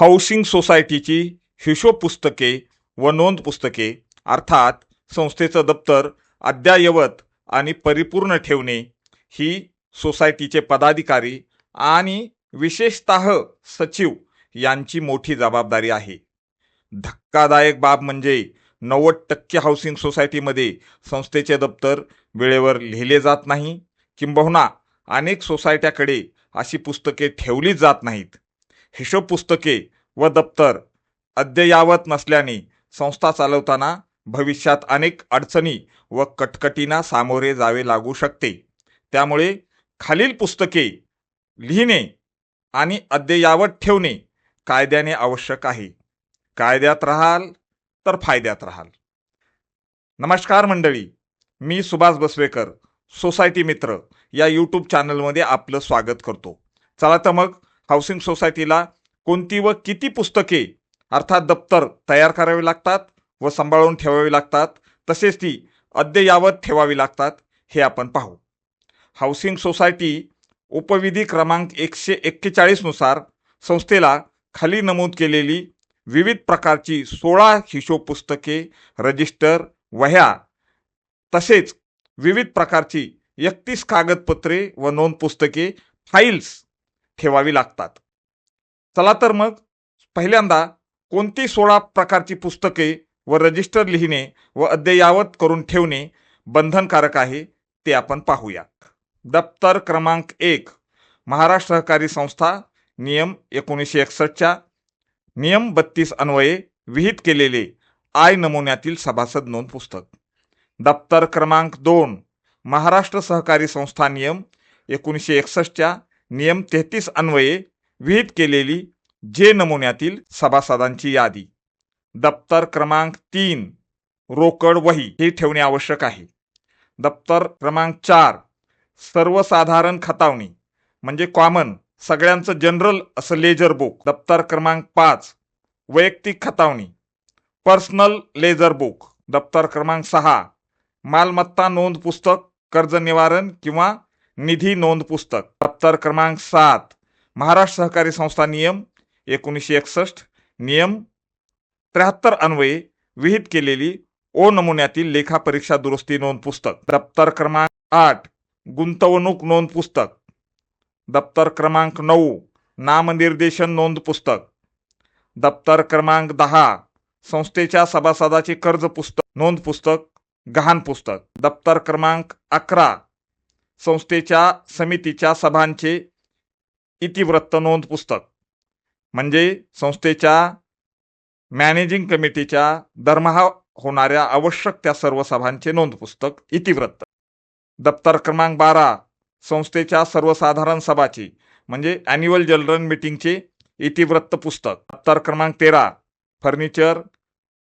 Housing सोसायटीची हिशोब पुस्तके व नोंद पुस्तके अर्थात संस्थेचं दप्तर अद्ययावत आणि परिपूर्ण ठेवणे ही सोसायटीचे पदाधिकारी आणि विशेषतः सचिव यांची मोठी जबाबदारी आहे. धक्कादायक बाब म्हणजे नव्वद टक्के हाऊसिंग सोसायटीमध्ये संस्थेचे दप्तर वेळेवर लिहिले जात नाही किंबहुना अनेक सोसायट्याकडे अशी पुस्तके ठेवलीच जात नाहीत. हिशोब पुस्तके व दप्तर अद्ययावत नसल्याने संस्था चालवताना भविष्यात अनेक अडचणी व कटकटींना सामोरे जावे लागू शकते. त्यामुळे खालील पुस्तके लिहिणे आणि अद्ययावत ठेवणे कायद्याने आवश्यक आहे. कायद्यात राहाल तर फायद्यात राहाल. नमस्कार मंडळी मी सुभाष बसवेकर सोसायटी मित्र या यूट्यूब चॅनलमध्ये आपलं स्वागत करतो. चला तर मग हाऊसिंग सोसायटीला कोणती व किती पुस्तके अर्थात दप्तर तयार करावी लागतात व सांभाळून ठेवावी लागतात तसेच ती अद्ययावत ठेवावी लागतात हे आपण पाहू. हाऊसिंग सोसायटी उपविधी क्रमांक एकशे एक्केचाळीसनुसार संस्थेला खाली नमूद केलेली विविध प्रकारची सोळा हिशोब पुस्तके रजिस्टर वह्या तसेच विविध प्रकारची एकतीस कागदपत्रे व नोंद पुस्तके फाईल्स ठेवावी लागतात. चला तर मग पहिल्यांदा कोणती सोळा प्रकारची पुस्तके व रजिस्टर लिहिणे व अद्ययावत करून ठेवणे बंधनकारक आहे ते आपण पाहूया दप्तर क्रमांक एक महाराष्ट्र सहकारी संस्था नियम एकोणीसशे एकसष्टच्या नियम बत्तीस अन्वये विहित केलेले आय नमुन्यातील सभासद नोंद पुस्तक. दप्तर क्रमांक दोन महाराष्ट्र सहकारी संस्था नियम एकोणीसशे एकसष्टच्या नियम तेहतीस अन्वये विहित केलेली जे नमुन्यातील सभासदांची यादी. दप्तर क्रमांक तीन रोकड वही हे ठेवणे आवश्यक आहे. दप्तर क्रमांक चार सर्वसाधारण खतावणी म्हणजे कॉमन सगळ्यांचं जनरल असं लेजर बुक दप्तर क्रमांक पाच वैयक्तिक खतावणी पर्सनल लेजर बुक दप्तर क्रमांक सहा मालमत्ता नोंद पुस्तक कर्ज निवारण किंवा निधी नोंद पुस्तक दप्तर क्रमांक सात महाराष्ट्र सहकारी संस्था नियम एकोणीसशे एकसष्ट नियम त्र्याहत्तर अन्वये विहित केलेली ओ नमुन्यातील लेखा परीक्षा दुरुस्ती नोंद पुस्तक दप्तर क्रमांक आठ गुंतवणूक नोंद पुस्तक दप्तर क्रमांक नऊ नामनिर्देशन नोंद पुस्तक दप्तर क्रमांक दहा संस्थेच्या सभासदाचे कर्ज पुस्तक नोंद पुस्तक गहाण पुस्तक दप्तर क्रमांक अकरा संस्थेच्या समितीच्या सभांचे इतिवृत्त नोंद पुस्तक. म्हणजे संस्थेच्या मॅनेजिंग कमिटीच्या दरमहा होणाऱ्या आवश्यक त्या सर्व सभांचे नोंद पुस्तक इतिवृत्त. दप्तर क्रमांक बारा संस्थेच्या सर्वसाधारण सभाची म्हणजे ॲन्युअल जनरल मीटिंगचे इतिवृत्त पुस्तक. दप्तर क्रमांक तेरा फर्निचर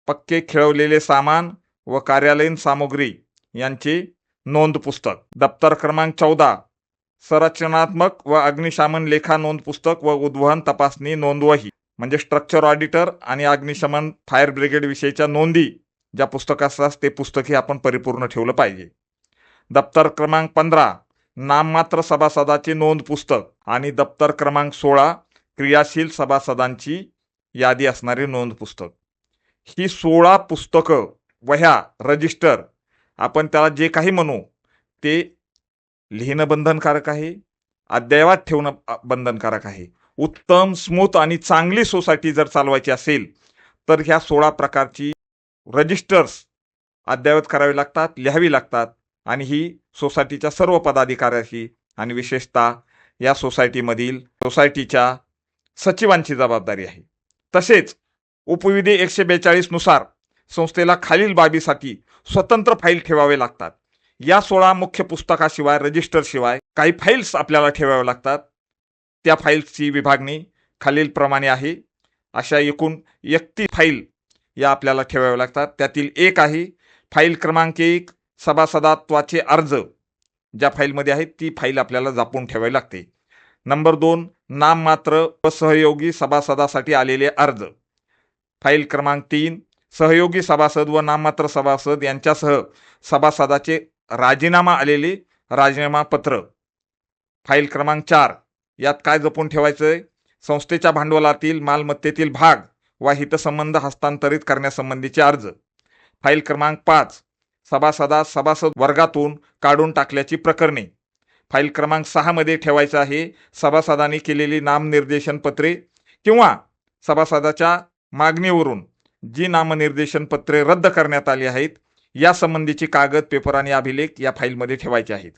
पक्के खेळवलेले सामान व कार्यालयीन सामुग्री यांचे नोंद पुस्तक दप्तर क्रमांक चौदा. संरचनात्मक व अग्निशमन लेखा नोंद पुस्तक व उद्वहन तपासणी नोंदवही. म्हणजे स्ट्रक्चर ऑडिटर आणि अग्निशमन फायर ब्रिगेड विषयीच्या नोंदी. ज्या पुस्तकात असतात ते पुस्तकही आपण परिपूर्ण ठेवलं पाहिजे. दप्तर क्रमांक पंधरा. नाममात्र सभासदाचे नोंद पुस्तक आणि दप्तर क्रमांक सोळा. क्रियाशील सभासदांची यादी असणारे नोंद पुस्तक ही सोळा पुस्तकं वह्या रजिस्टर आपण त्याला जे काही म्हणू ते लिहिणं बंधनकारक आहे अद्ययावत ठेवणं बंधनकारक आहे. उत्तम स्मूथ आणि चांगली सोसायटी जर चालवायची असेल तर ह्या सोळा प्रकारची रजिस्टर्स अद्ययावत करावी लागतात लिहावी लागतात आणि ही सोसायटीच्या सर्व पदाधिकाऱ्याची आणि विशेषतः या सोसायटीमधील सोसायटीच्या सचिवांची जबाबदारी आहे. तसेच उपविधी एकशे बेचाळीसनुसार संस्थेला खालील बाबीसाठी स्वतंत्र फाईल ठेवावे लागतात. या सोळा मुख्य पुस्तकाशिवाय रजिस्टरशिवाय काही फाईल्स आपल्याला ठेवाव्या लागतात. त्या फाईल्सची विभागणी खालीलप्रमाणे आहे. अशा एकूण एकती फाईल या आपल्याला ठेवाव्या लागतात. त्यातील एक आहे फाईल क्रमांक एक सभासदात्वाचे अर्ज. ज्या फाईलमध्ये आहेत ती फाईल आपल्याला जपून ठेवावी लागते. नंबर दोन नाममात्र व सहयोगी सभासदासाठी आलेले अर्ज. फाईल क्रमांक तीन सहयोगी सभासद व नाममात्र सभासद यांच्यासह सभासदाचे राजीनामा आलेले राजीनामा पत्र. फाईल क्रमांक चार. यात काय जपून ठेवायचं आहे संस्थेच्या भांडवलातील मालमत्तेतील भाग वा हितसंबंध हस्तांतरित करण्यासंबंधीचे अर्ज. फाईल क्रमांक पाच. सभासदा सभासद वर्गातून काढून टाकल्याची प्रकरणे. फाईल क्रमांक सहामध्ये ठेवायचं आहे सभासदांनी केलेली नामनिर्देशन पत्रे किंवा सभासदाच्या मागणीवरून. जी नामनिर्देशन पत्रे रद्द करण्यात आली आहेत या संबंधीची कागद पेपर आणि अभिलेख या फाईलमध्ये ठेवायचे आहेत.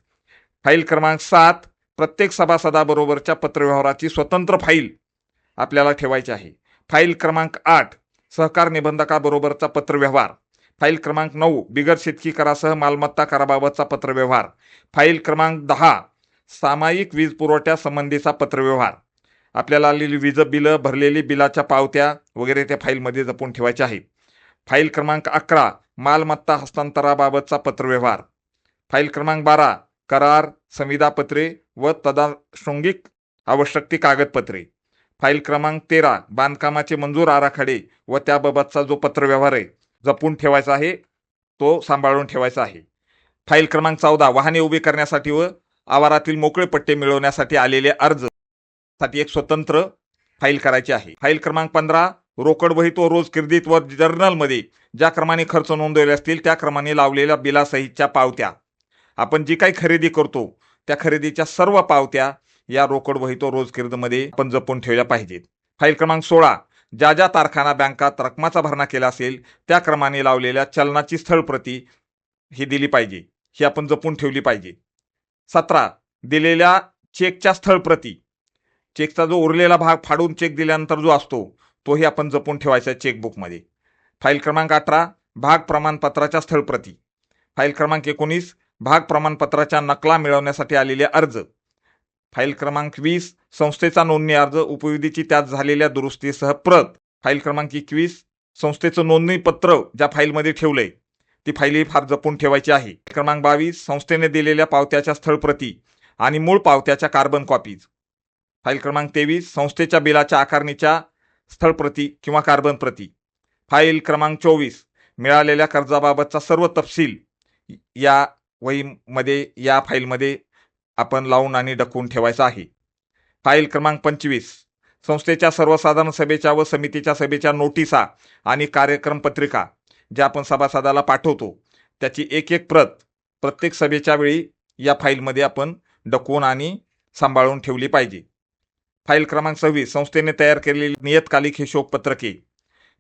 फाईल क्रमांक सात प्रत्येक सभासदाबरोबरच्या पत्रव्यवहाराची स्वतंत्र फाईल आपल्याला ठेवायची आहे. फाईल क्रमांक आठ सहकार निबंधकाबरोबरचा पत्रव्यवहार. फाईल क्रमांक नऊ बिगर शेतकी करासह मालमत्ता कराबाबतचा पत्रव्यवहार. फाईल क्रमांक दहा सामायिक वीज पुरवठ्या संबंधीचा पत्रव्यवहार. आपल्याला आलेली वीज बिलं भरलेली बिलाच्या पावत्या वगैरे त्या फाईलमध्ये जपून ठेवायच्या आहेत फाईल क्रमांक अकरा मालमत्ता हस्तांतराबाबतचा पत्रव्यवहार. फाईल क्रमांक बारा करार संविदापत्रे व तदाशृंगिक आवश्यक ती कागदपत्रे. फाईल क्रमांक तेरा बांधकामाचे मंजूर आराखडे व त्याबाबतचा जो पत्रव्यवहार आहे जपून ठेवायचा आहे तो सांभाळून ठेवायचा आहे. फाईल क्रमांक चौदा वाहने उभी करण्यासाठी व आवारातील मोकळे पट्टे मिळवण्यासाठी आलेले अर्ज. साठी एक स्वतंत्र फाईल करायची आहे. फाईल क्रमांक पंधरा रोकड वहीत व रोज क्रेडिट व जर्नलमध्ये ज्या क्रमाने खर्च नोंदवले असतील त्या क्रमाने लावलेल्या बिलासहितच्या पावत्या. आपण जी काही खरेदी करतो त्या खरेदीच्या सर्व पावत्या या रोकड वहीत व रोज क्रेडिटमध्ये आपण जपून ठेवल्या पाहिजेत. फाईल क्रमांक सोळा ज्या ज्या तारखाना बँकात रकमाचा भरणा केला असेल त्या क्रमाने लावलेल्या चलनाची स्थळप्रती ही दिली पाहिजे. ही आपण जपून ठेवली पाहिजे. सतरा दिलेल्या चेकच्या स्थळप्रती चेकचा जो उरलेला भाग फाडून चेक दिल्यानंतर जो असतो तोही आपण जपून ठेवायचा आहे चेकबुकमध्ये. फाईल क्रमांक अठरा भाग प्रमाणपत्राच्या स्थळप्रती. फाईल क्रमांक एकोणीस भाग प्रमाणपत्राच्या नकला मिळवण्यासाठी आलेले अर्ज. फाईल क्रमांक वीस संस्थेचा नोंदणी अर्ज उपविधीची त्यात झालेल्या दुरुस्तीसह प्रत. फाईल क्रमांक एकवीस संस्थेचं नोंदणीपत्र ज्या फाईलमध्ये ठेवलंय ती फाईलही फार जपून ठेवायची आहे. क्रमांक बावीस संस्थेने दिलेल्या पावत्याच्या स्थळप्रती आणि मूळ पावत्याच्या कार्बन कॉपीज. फाईल क्रमांक तेवीस संस्थेच्या बिलाच्या आकारणीच्या स्थळप्रती किंवा कार्बन प्रती. फाईल क्रमांक चोवीस मिळालेल्या कर्जाबाबतचा सर्व तपशील या वहीमध्ये या फाईलमध्ये आपण लावून आणि डकवून ठेवायचा आहे. फाईल क्रमांक पंचवीस संस्थेच्या सर्वसाधारण सभेच्या व समितीच्या सभेच्या नोटिसा आणि कार्यक्रम पत्रिका ज्या आपण सभासदाला पाठवतो त्याची एक एक प्रत प्रत्येक सभेच्या वेळी या फाईलमध्ये आपण डकवून आणि सांभाळून ठेवली पाहिजे. फाईल क्रमांक सव्वीस संस्थेने तयार केलेली नियतकालिक हिशोबपत्रके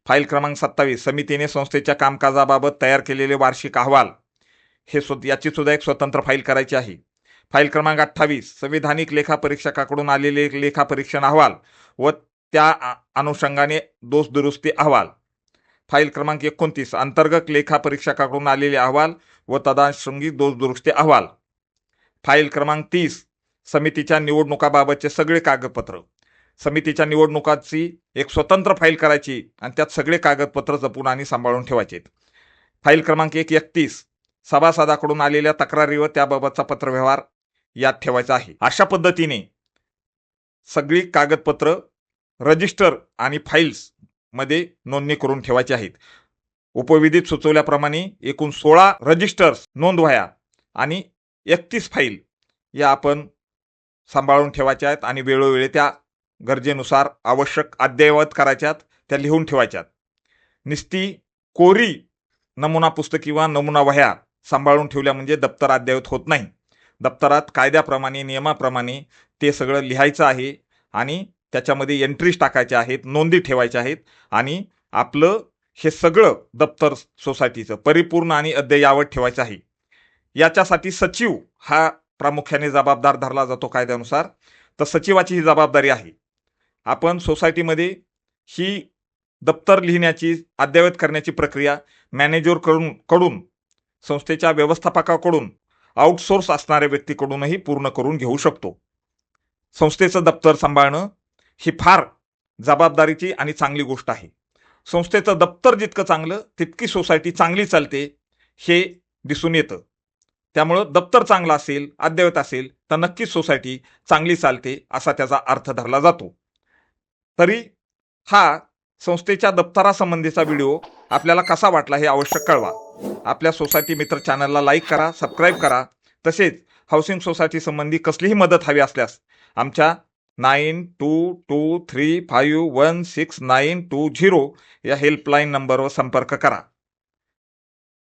फाईल क्रमांक सत्तावीस समितीने संस्थेच्या कामकाजाबाबत तयार केलेले वार्षिक अहवाल. हे सु याची सुद्धा एक स्वतंत्र फाईल करायची आहे. फाईल क्रमांक अठ्ठावीस संविधानिक लेखापरीक्षकाकडून आलेले लेखापरीक्षण अहवाल व त्या अनुषंगाने दोष दुरुस्ती अहवाल. फाईल क्रमांक एकोणतीस अंतर्गत लेखापरीक्षकाकडून आलेले अहवाल व तदाशृंगी दोष दुरुस्ती अहवाल. फाईल क्रमांक तीस समितीच्या निवडणुकाबाबतचे सगळे कागदपत्र. समितीच्या निवडणुकाची एक स्वतंत्र फाईल करायची आणि त्यात सगळे कागदपत्र जपून आणि सांभाळून ठेवायचे फाईल क्रमांक एक एकतीस सभासदाकडून आलेल्या तक्रारीवर त्याबाबतचा पत्रव्यवहार यात ठेवायचा आहे. अशा पद्धतीने सगळी कागदपत्र रजिस्टर आणि फाईल्समध्ये नोंदणी करून ठेवायची आहेत. उपविधीत सुचवल्याप्रमाणे एकूण सोळा रजिस्टर्स नोंदवाया आणि एकतीस फाईल या आपण सांभाळून ठेवायच्या आहेत आणि वेळोवेळी त्या गरजेनुसार आवश्यक अद्ययावत करायच्यात त्या लिहून ठेवायच्यात. निस्ती कोरी नमुना पुस्तक किंवा नमुना वह्या सांभाळून ठेवल्या म्हणजे दप्तर अद्ययावत होत नाही. दप्तरात कायद्याप्रमाणे नियमाप्रमाणे ते सगळं लिहायचं आहे आणि त्याच्यामध्ये एंट्रीज टाकायच्या आहेत नोंदी ठेवायच्या आहेत आणि आपलं हे सगळं दप्तर सोसायटीचं परिपूर्ण आणि अद्ययावत ठेवायचं आहे. याच्यासाठी सचिव हा प्रामुख्याने जबाबदार धरला जातो कायद्यानुसार तर सचिवाची ही जबाबदारी आहे. आपण सोसायटीमध्ये ही दप्तर लिहिण्याची अद्ययावत करण्याची प्रक्रिया मॅनेजरकडून कडून संस्थेच्या व्यवस्थापकाकडून आउटसोर्स असणाऱ्या व्यक्तीकडूनही पूर्ण करून घेऊ शकतो. संस्थेचं दप्तर सांभाळणं ही फार जबाबदारीची आणि चांगली गोष्ट आहे. संस्थेचं दप्तर जितकं चांगलं तितकी सोसायटी चांगली चालते हे दिसून येतं. त्यामुळं दप्तर चांगलं असेल अद्ययावत असेल तर नक्कीच सोसायटी चांगली चालते असा त्याचा अर्थ धरला जातो. तरी हा संस्थेच्या दप्तरासंबंधीचा व्हिडिओ आपल्याला कसा वाटला हे आवश्यक कळवा. आपल्या सोसायटी मित्र चॅनलला लाईक करा सबस्क्राईब करा. तसेच हाऊसिंग सोसायटी संबंधी कसलीही मदत हवी असल्यास आमच्या nine two two three five one six nine two zero या हेल्पलाईन नंबरवर संपर्क करा.